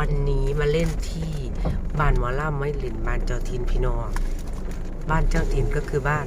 วันนี้มาเล่นที่บ้านมอล่าไม่หลินบ้านเจ้าทินพี่น้องบ้านเจ้าทินก็คือบ้าน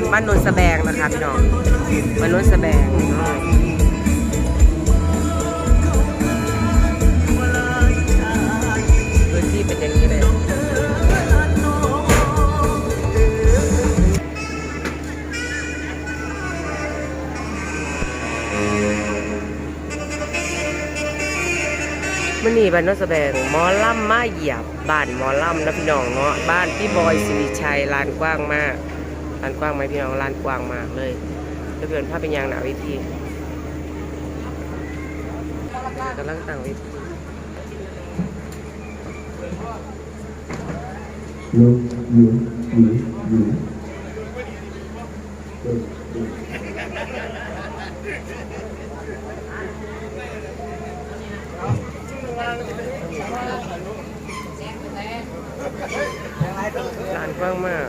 านบ้านโนนสะแบงนะคะพี่น้องบ้านโนนสะแบงพื้นที่เป็นอย่างนี้เลยมื่อนี้บ้านนสแบงมอลล่ำมาเหยียบบ้านมอล่ำนะพี่น้องเนาะบ้านพี่บอยสิริชัยลานกว้างมาก ลานกว้างไหมพี่น้องลานกว้างมากเลยแล้วเพื่อนภาพเป็นยางหนาเวิธีกำลังตั้งเวิธียูยูยูยูลานกว้างมาก